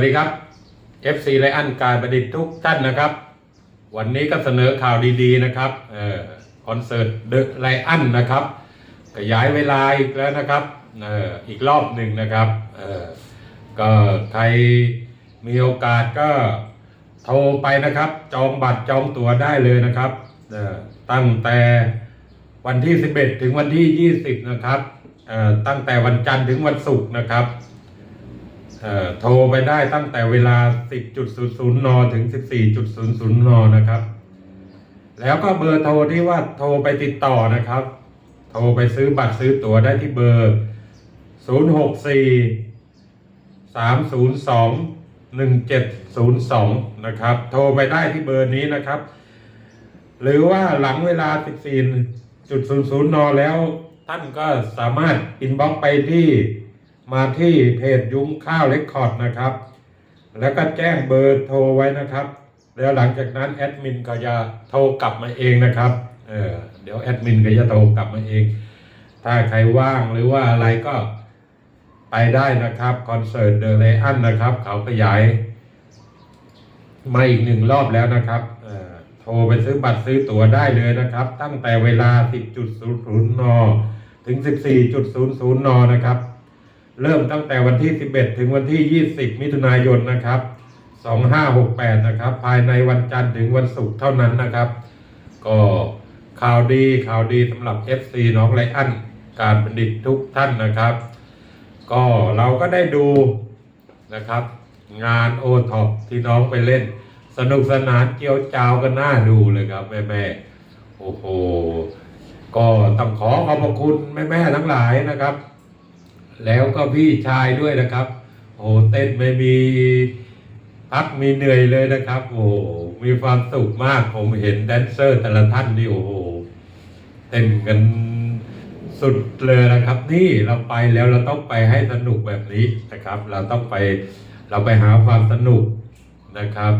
วัสดีครับ FC ไลอันการประดิษฐ์ทุกท่านนะครับ วันนี้ก็เสนอข่าวดีๆนะครับเออคอนเสิร์ตเดอะไลอันนะครับขยายเวลาอีกแล้วนะครับเอออีกรอบหนึ่งนะครับเออก็ใครมีโอกาสก็โทรไปนะครับ จองบัตรจองตั๋วได้เลยนะครับเออตั้งแต่วันที่ 11 ถึงวันที่ 20 นะครับเออตั้งแต่วันจันทร์ถึงวันศุกร์นะครับ โทรไปได้ตั้งแต่เวลา 10.00 น ถึง 14.00 น นะครับ แล้วก็เบอร์โทรที่ว่าโทรไปติดต่อนะครับ โทรไปซื้อบัตรซื้อตั๋วได้ที่เบอร์ 064 302 1702 นะครับ โทรไปได้ที่เบอร์นี้นะครับ หรือว่าหลังเวลา 14.00 น แล้ว ท่านก็สามารถอินบ็อกไปที่ มาที่เพจยุ้งข้าวเรคคอร์ดนะครับ แล้วก็แจ้งเบอร์โทรไว้นะครับ แล้วหลังจากนั้นแอดมินก็จะโทรกลับมาเองนะครับเออเดี๋ยวแอดมินก็จะโทรกลับมาเอง ถ้าใครว่างหรือว่าอะไรก็ไปได้นะครับคอนเสิร์ตเดอะไลอันนะครับ เขาขยายมาอีกหนึ่งรอบแล้วนะครับโทรไปซื้อบัตรซื้อตั๋วได้เลยนะครับ ตั้งแต่เวลา 10.00 น ถึง 14.00 น นะครับ เริ่มตั้งแต่วันที่ 11 ถึงวันที่ 20 มิถุนายนนะครับ 2568 นะครับ ภายในวันจันทร์ถึงวันศุกร์เท่านั้นนะครับ ก็ข่าวดีข่าวดีสำหรับ FC น้องไลอันการบัณฑิตทุกท่านนะครับ ก็เราก็ได้ดูนะครับ งานโอท็อปที่น้องไปเล่น สนุกสนานเกี่ยวจาวกันน่าดูเลยครับแม่แม่ๆโอ้โห ก็ต้องขอขอบพระคุณแม่แม่ๆทั้งหลายนะครับ แล้วก็พี่ชายด้วยนะครับ โอ้เต้นไม่มีพักมีเหนื่อยเลยนะครับ โอ้มีความสุขมากผมเห็นแดนเซอร์แต่ละท่านนี่โอ้โหเต้นกันสุดเลยนะครับ นี่เราไปแล้วเราต้องไปให้สนุกแบบนี้นะครับ เราต้องไปเราไปหาความสนุกนะครับ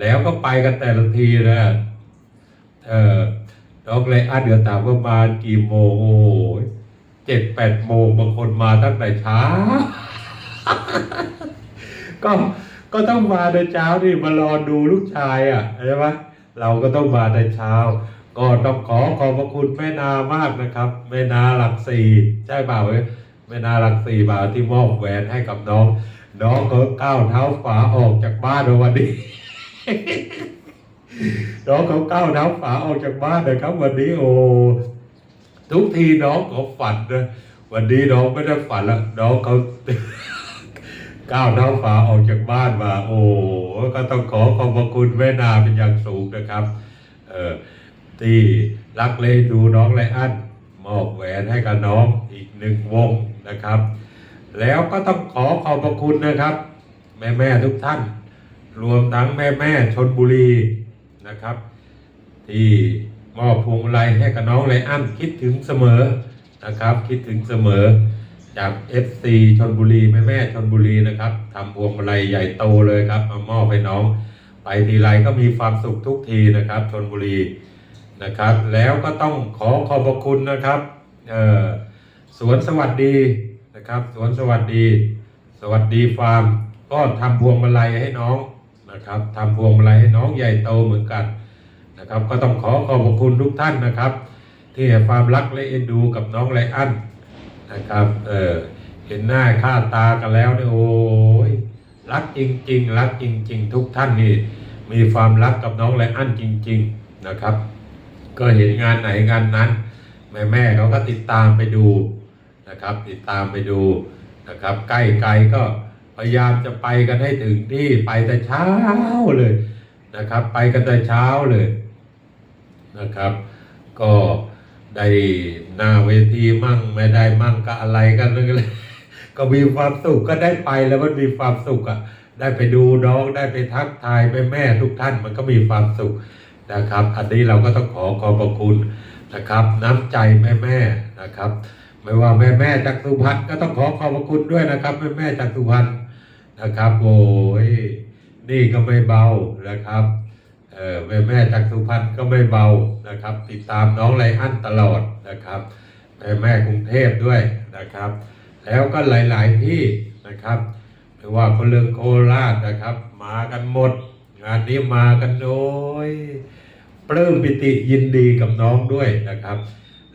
แล้วก็ไปกันแต่ละทีนะเออดอกเลยอะเดี๋ยวถามว่ามากี่โมงโอ้ เจ็ดแปดโมงบางคนมาตั้งแต่เช้า ก็ก็ต้องมาในเช้านี่มารอดูลูกชายอะใช่ไหมเราก็ต้องมาในเช้า ก็ต้องขอขอบพระคุณแม่นามากนะครับ แม่นาหลักสี่ใช่เปล่าเว้แม่นาหลักสี่บ่าวที่มอบแหวนให้กับน้อง น้องเขาก้าวเท้าฝาออกจากบ้านในวันนี้น้องเขาก้าวเท้าฝาออกจากบ้านนะครับ วันนี้โอ้ ทุกทีน้องเขาฝันนะวันนี้น้องไม่ได้ฝันละน้องเขา ก้าวเท้าฝาออกจากบ้านมา โอ้ก็ต้องขอขอบพระคุณแม่นาเป็นอย่างสูงนะครับ เออที่รักเลยดูน้องไรอันมอบแหวนให้กับน้องอีกหนึ่งวงนะครับ แล้วก็ต้องขอขอบพระคุณนะครับ แม่แม่ทุกท่าน รวมทั้งแม่แม่ชนบุรีนะครับ ที่ มอบพวงมาลัยให้กับน้องไลอ้อนคิดถึงเสมอนะครับ คิดถึงเสมอ จาก FC ชนบุรีแม่แม่ชนบุรีนะครับทำพวงมาลัยใหญ่โตเลยครับ มามอบให้น้อง ไปทีไรก็มีความสุขทุกทีนะครับชนบุรีนะครับ แล้วก็ต้องขอขอบพระคุณนะครับเออสวนสวัสดีนะครับสวนสวัสดี สวัสดีฟาร์ม ก็ทำพวงมาลัยให้น้องนะครับทำพวงมาลัยให้น้องใหญ่โตเหมือนกัน นะครับ ก็ต้องขอขอบคุณทุกท่านนะครับ ที่ให้ความรักและเอ็นดูกับน้องไลอันนะครับเออเห็นหน้าค่าตากันแล้วเนี่ยโอ้ยรักจริง ๆ รักจริง ๆ ทุกท่านนี่มีความรักกับน้องไลอันจริง ๆนะครับ ก็เห็นงานไหนงานนั้น แม่แม่เขาก็ติดตามไปดูนะครับ ติดตามไปดูนะครับ ใกล้ไกลก็พยายามจะไปกันให้ถึงที่ไปแต่เช้าเลยนะครับ ไปกันแต่เช้าเลย นะครับ ก็ได้หน้าเวทีมั่งไม่ได้มั่งก็อะไรกันนั่นแหละก็มีความสุขก็ได้ไปแล้วมันมีความสุขอะได้ไปดูน้องได้ไปทักทายแม่แม่ทุกท่านมันก็มีความสุขนะครับ อันนี้เราก็ต้องขอขอบพระคุณนะครับ น้ำใจแม่แม่นะครับ ไม่ว่าแม่แม่จากสุพรรณก็ต้องขอขอบพระคุณด้วยนะครับ แม่แม่จากสุพรรณนะครับ โอ้ยนี่ก็ไม่เบานะครับ แม่แม่จากสุพรรณก็ไม่เบานะครับ ติดตามน้องไลอันตลอดนะครับแม่แม่กรุงเทพด้วยนะครับ แล้วก็หลาย ๆ ที่นะครับไม่ว่าคนเรืองโคราชนะครับ มากันหมด งานนี้มากันโดยปลื้มปิติยินดีกับน้องด้วยนะครับ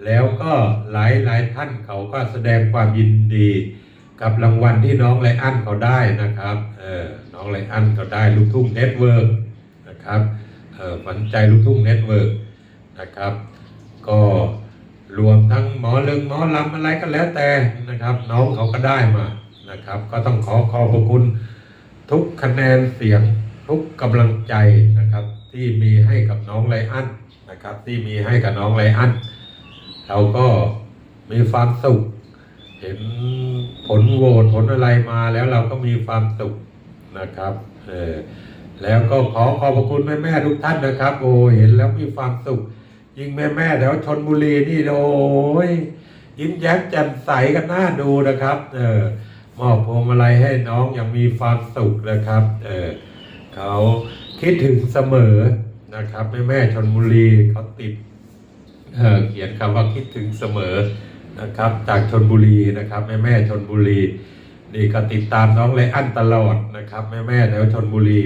แล้วก็หลายหลายท่านเขาก็แสดงความยินดี กับรางวัลที่น้องไลอันเขาได้นะครับเออน้องไลอันเขาได้ลูกทุ่งเน็ตเวิร์กนะครับ เออฝันใจลูกทุ่งเน็ตเวิร์กนะครับ ก็รวมทั้งหมอเลิงหมอลำอะไรก็แล้วแต่นะครับ น้องเขาก็ได้มานะครับ ก็ต้องขอขอบคุณ ทุกคะแนนเสียงทุกกำลังใจนะครับ ที่มีให้กับน้องไลอันนะครับ ที่มีให้กับน้องไลอันเราก็มีความสุข เห็นผลโหวตผลอะไรมาแล้วเราก็มีความสุขนะครับ เออ แล้วก็ขอขอบพระคุณแม่แม่ทุกท่านนะครับ โอ้เห็นแล้วมีความสุข ยิ่งแม่แม่แถวชนบุรีนี่โอ้ยยิ้มแย้มแจ่มใสกันน่าดูนะครับ เออมอบพวงมาลัยให้น้องอย่างมีความสุขนะครับ เออเขาคิดถึงเสมอนะครับแม่แม่ชนบุรีเขาติดเออเขียนคำว่าคิดถึงเสมอนะครับ จากชนบุรีนะครับ แม่แม่ชนบุรีนี่ก็ติดตามน้องไลยอันตลอดนะครับ แม่แม่แถวชนบุรี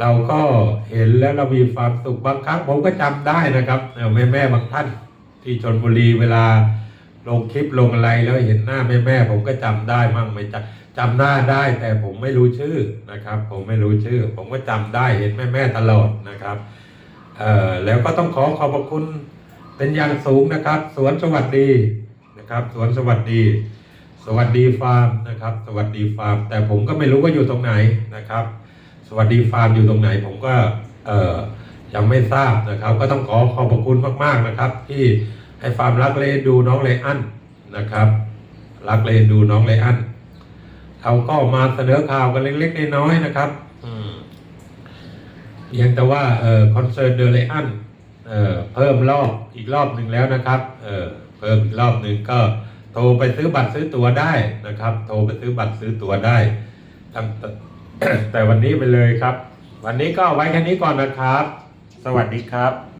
เราก็เห็นแล้วเรามีความสุขบางครั้งผมก็จำได้นะครับแม่แม่บางท่าน ที่ชนบุรีเวลาลงคลิปลงอะไรแล้วเห็นหน้าแม่แม่ผมก็จำได้มั่งไม่จำจำหน้าได้แต่ผมไม่รู้ชื่อนะครับ ผมไม่รู้ชื่อ ผมก็จำได้เห็นแม่แม่ตลอดนะครับเอ่อแล้วก็ต้องขอขอบพระคุณเป็นอย่างสูงนะครับ สวนสวัสดีนะครับ สวนสวัสดี สวัสดีฟาร์มนะครับ สวัสดีฟาร์ม แต่ผมก็ไม่รู้ว่าอยู่ตรงไหนนะครับ วัสดีฟาร์มอยู่ตรงไหนผมก็ยังไม่ทราบนะครับ ก็ต้องขอขอบพระคุณมากๆนะครับ ที่ให้ฟาร์มรักเลดูน้องเลอันนะครับ รักเลดูน้องเลอันเขาก็มาเสนอข่าวกันเล็กๆน้อยๆนะครับเพียงแต่ว่าคอนเสิร์ตเดลอันเอ่อเพิ่มรอบอีกรอบหนึ่งแล้วนะครับเเพิ่มอีกรอบหนึ่งก็โทรไปซื้อบัตรซื้อตั๋วได้นะครับ โทรไปซื้อบัตรซื้อตั๋วได้ตั้ง แต่วันนี้ไปเลยครับ วันนี้ก็ไว้แค่นี้ก่อนนะครับ สวัสดีครับ